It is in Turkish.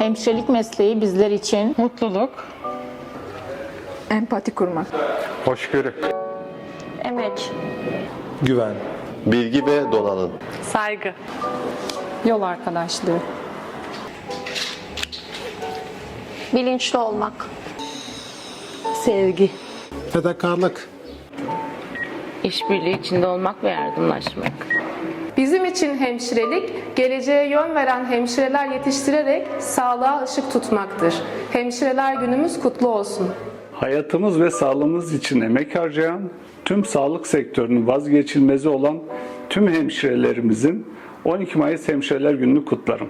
Hemşirelik mesleği bizler için Mutluluk. Empati kurmak. Hoşgörü. Emek. Güven. Bilgi ve donanım. Saygı. yol arkadaşlığı. Bilinçli olmak. Sevgi. Fedakarlık. işbirliği içinde olmak ve yardımlaşmak. Bizim için hemşirelik, geleceğe yön veren hemşireler yetiştirerek sağlığa ışık tutmaktır. Hemşireler günümüz kutlu olsun. Hayatımız ve sağlığımız için emek harcayan, tüm sağlık sektörünün vazgeçilmezi olan tüm hemşirelerimizin 12 Mayıs Hemşireler Günü'nü kutlarım.